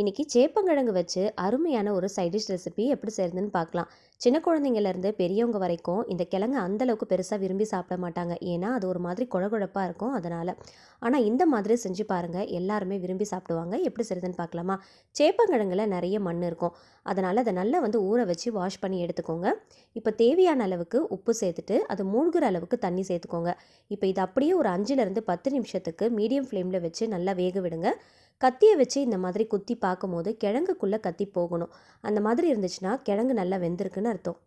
இன்றைக்கி சேப்பங்கிழங்கு வச்சு அருமையான ஒரு சைடிஷ் ரெசிபி எப்படி செய்யுதுன்னு பார்க்கலாம். சின்ன குழந்தைங்கள்லேருந்து பெரியவங்க வரைக்கும் இந்த கிழங்கு அந்தளவுக்கு பெருசாக விரும்பி சாப்பிட மாட்டாங்க. ஏன்னா அது ஒரு மாதிரி குழகுழப்பாக இருக்கும் அதனால். ஆனால் இந்த மாதிரி செஞ்சு பாருங்கள் எல்லாருமே விரும்பி சாப்பிடுவாங்க. எப்படி செய்யுதுன்னு பார்க்கலாமா? சேப்பங்கிழங்குல நிறைய மண் இருக்கும். அதனால் அதை நல்லா வந்து ஊற வச்சு வாஷ் பண்ணி எடுத்துக்கோங்க. இப்போ தேவையான அளவுக்கு உப்பு சேர்த்துட்டு அது மூழ்கிற அளவுக்கு தண்ணி சேர்த்துக்கோங்க. இப்போ இது அப்படியே ஒரு அஞ்சுலேருந்து பத்து நிமிஷத்துக்கு மீடியம் ஃப்ளேமில் வச்சு நல்லா வேக விடுங்க. கத்தியை வச்சு இந்த மாதிரி குத்தி பார்க்கும்போது கிழங்குக்குள்ளே கத்தி போகணும். அந்த மாதிரி இருந்துச்சுன்னா கிழங்கு நல்லா வெந்திருக்குன்னு அர்த்தம்.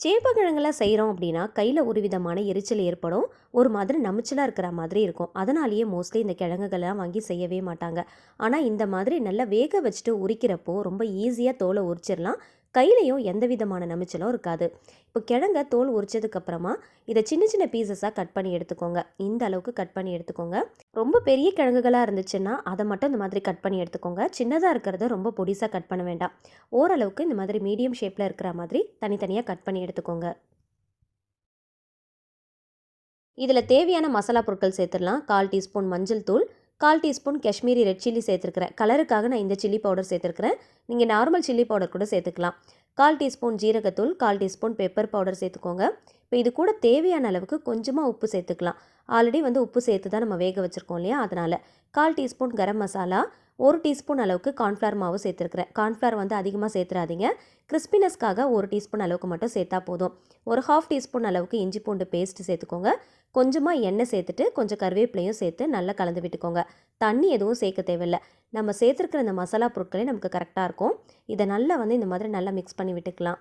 சேப்பக்கிழங்கெல்லாம் செய்கிறோம் அப்படின்னா கையில் ஒரு விதமான எரிச்சல் ஏற்படும். ஒரு மாதிரி நமிச்சலாக இருக்கிற மாதிரி இருக்கும். அதனாலேயே மோஸ்ட்லி இந்த கிழங்குகள்லாம் வாங்கி செய்யவே மாட்டாங்க. ஆனால் இந்த மாதிரி நல்லா வேக வச்சுட்டு உரிக்கிறப்போ ரொம்ப ஈஸியாக தோலை உரிச்சிடலாம். கையிலையும் எந்த விதமான நமிச்சலும் இருக்காது. இப்போ கிழங்க தோல் உரிச்சதுக்கப்புறமா இதை சின்ன சின்ன பீசஸாக கட் பண்ணி எடுத்துக்கோங்க. இந்த அளவுக்கு கட் பண்ணி எடுத்துக்கோங்க. ரொம்ப பெரிய கிழங்குகளாக இருந்துச்சுன்னா அதை மட்டும் இந்த மாதிரி கட் பண்ணி எடுத்துக்கோங்க. சின்னதாக இருக்கிறத ரொம்ப பொடிசாக கட் பண்ண வேண்டாம். ஓரளவுக்கு இந்த மாதிரி மீடியம் ஷேப்பில் இருக்கிற மாதிரி தனித்தனியாக கட் பண்ணி எடுத்துக்கோங்க. இதில் தேவையான மசாலா பொருட்கள் சேர்த்துடலாம். கால் டீஸ்பூன் மஞ்சள் தூள் கால் டீஸ்பூன் காஷ்மீரி ரெட் சில்லி சேர்த்துருக்கிறேன். கலருக்காக நான் இந்த சில்லி பவுடர் சேர்த்துருக்கிறேன். நீங்கள் நார்மல் சில்லி பவுடர் கூட சேர்த்துக்கலாம். கால் டீஸ்பூன் ஜீரகத்தூள் கால் டீஸ்பூன் பெப்பர் பவுடர் சேர்த்துக்கோங்க. இப்போ இது கூட தேவையான அளவுக்கு கொஞ்சமாக உப்பு சேர்த்துக்கலாம். ஆல்ரெடி வந்து உப்பு சேர்த்து தான் நம்ம வேக வச்சுருக்கோம் இல்லையா? அதனால் கால் டீஸ்பூன் கரம் மசாலா ஒரு டீஸ்பூன் அளவுக்கு கார்ன்ஃப்ளவர் மாவு சேர்த்துருக்குறேன். கார்ன்ஃப்ளவர் வந்து அதிகமாக சேர்த்துறாதீங்க. கிறிஸ்பினஸ்க்காக ஒரு டீஸ்பூன் அளவுக்கு மட்டும் சேர்த்தா போதும். ஒரு ஹாஃப் டீஸ்பூன் அளவுக்கு இஞ்சி பூண்டு பேஸ்ட் சேர்த்துக்கோங்க. கொஞ்சமாக எண்ணெய் சேர்த்துட்டு கொஞ்சம் கருவேப்பிலையும் சேர்த்து நல்லா கலந்து விட்டுக்கோங்க. தண்ணி எதுவும் சேர்க்க தேவையில்லை. நம்ம சேர்த்துருக்கிற இந்த மசாலா பொருட்களே நமக்கு கரெக்டாக இருக்கும். இதை நல்லா வந்து இந்த மாதிரி நல்லா மிக்ஸ் பண்ணி விட்டுக்கலாம்.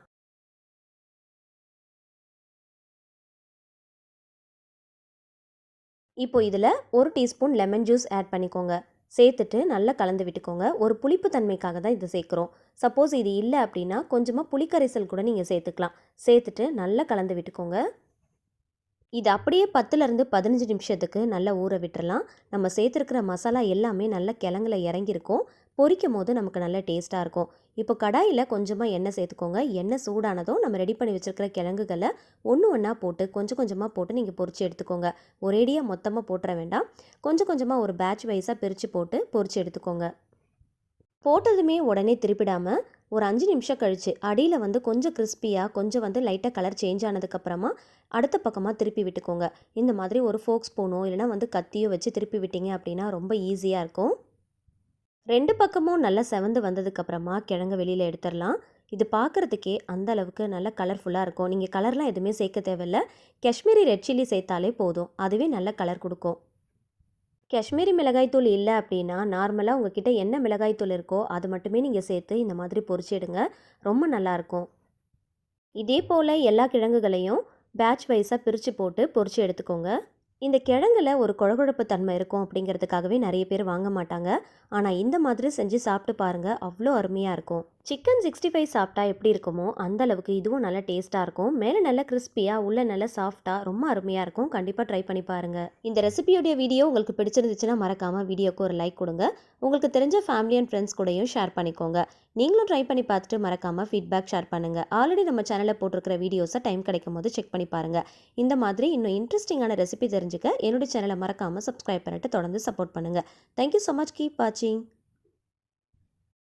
இப்போ இதில் ஒரு டீஸ்பூன் லெமன் ஜூஸ் ஆட் பண்ணிக்கோங்க. சேர்த்துட்டு நல்லா கலந்து விட்டுக்கோங்க. ஒரு புளிப்பு தன்மைக்காக தான் இதை சேர்க்குறோம். சப்போஸ் இது இல்லை அப்படின்னா கொஞ்சமாக புளிக்கரைசல் கூட நீங்கள் சேர்த்துக்கலாம். சேர்த்துட்டு நல்லா கலந்து விட்டுக்கோங்க. இது அப்படியே பத்துலேருந்து பதினஞ்சு நிமிஷத்துக்கு நல்லா ஊற விட்டுறலாம். நம்ம சேர்த்துருக்கிற மசாலா எல்லாமே நல்லா கிழங்குல இறங்கியிருக்கும். பொரிக்கும் போது நமக்கு நல்ல டேஸ்ட்டாக இருக்கும். இப்போ கடாயில் கொஞ்சமாக எண்ணெய் சேர்த்துக்கோங்க. எண்ணெய் சூடானதும் நம்ம ரெடி பண்ணி வச்சுருக்கிற கிழங்குகளை ஒன்று ஒன்றா போட்டு கொஞ்சம் கொஞ்சமாக போட்டு நீங்கள் பொறிச்சு எடுத்துக்கோங்க. ஒரேடியாக மொத்தமாக போட்டுற வேண்டாம். கொஞ்சம் கொஞ்சமாக ஒரு பேட்ச் வைஸாக பிரித்து போட்டு பொறிச்சு எடுத்துக்கோங்க. போட்டதுமே உடனே திருப்பிடாமல் ஒரு அஞ்சு நிமிஷம் கழித்து அடியில் வந்து கொஞ்சம் கிறிஸ்பியாக கொஞ்சம் வந்து லைட்டாக கலர் சேஞ்ச் ஆனதுக்கப்புறமா அடுத்த பக்கமாக திருப்பி விட்டுக்கோங்க. இந்த மாதிரி ஒரு ஃபோக் ஸ்பூனோ இல்லைனா வந்து கத்தியோ வச்சு திருப்பி விட்டீங்க அப்படின்னா ரொம்ப ஈஸியாக இருக்கும். ரெண்டு பக்கமும் நல்லா செவந்து வந்ததுக்கப்புறமா கிழங்கு வெளியில் எடுத்துடலாம். இது பார்க்குறதுக்கே அந்த அளவுக்கு நல்லா கலர்ஃபுல்லாக இருக்கும். நீங்கள் கலர்லாம் எதுவுமே சேர்க்க தேவையில்ல. காஷ்மீரி ரெட் சில்லி சேர்த்தாலே போதும். அதுவே நல்ல கலர் கொடுக்கும். காஷ்மீரி மிளகாய்த்தூள் இல்லை அப்படின்னா நார்மலாக உங்ககிட்ட என்ன மிளகாய்த்தூள் இருக்கோ அது மட்டுமே நீங்கள் சேர்த்து இந்த மாதிரி பொரிச்சிடுங்க ரொம்ப நல்லாயிருக்கும் இதே போல் எல்லா கிழங்குகளையும் பேட்ச் வைஸாக பிரித்து போட்டு பொரித்து எடுத்துக்கோங்க. இந்த கிழங்குல ஒரு குழகுழப்பு தன்மை இருக்கும் அப்படிங்கிறதுக்காகவே நிறைய பேர் வாங்க மாட்டாங்க. ஆனால் இந்த மாதிரி செஞ்சு சாப்பிட்டு பாருங்கள் அவ்வளோ அருமையாக இருக்கும். சிக்கன் சிக்ஸ்டி ஃபைவ் சாப்பிட்டா எப்படி இருக்குமோ அந்த அளவுக்கு இதுவும் நல்லா டேஸ்ட்டாக இருக்கும். மேலே நல்லா கிறிஸ்பியாக உள்ள நல்லா சாஃப்டாக ரொம்ப அருமையாக இருக்கும். கண்டிப்பாக ட்ரை பண்ணி பாருங்கள் இந்த ரெசிபியோடைய வீடியோ உங்களுக்கு பிடிச்சிருந்துச்சுன்னா மறக்காமல் வீடியோக்கு ஒரு லைக் கொடுங்க. உங்களுக்கு தெரிஞ்ச ஃபேமிலி அண்ட் ஃப்ரெண்ட்ஸ் கூடயும் ஷேர் பண்ணிக்கோங்க. நீங்களும் ட்ரை பண்ணி பார்த்துட்டு மறக்காமல் ஃபீட்பேக் ஷேர் பண்ணுங்கள் ஆல்ரெடி நம்ம சேனலில் போட்டிருக்கிற வீடியோஸை டைம் கிடைக்கும் போது செக் பண்ணி பாருங்கள் இந்த மாதிரி இன்னும் இன்ட்ரெஸ்டிங்கான ரெசிபி தெரிஞ்சுக்க என்னுடைய சேனலை மறக்காமல் சப்ஸ்கிரைப் பண்ணிட்டு தொடர்ந்து சப்போர்ட் பண்ணுங்கள் தேங்க்யூ ஸோ மச் கீப் வாட்சிங்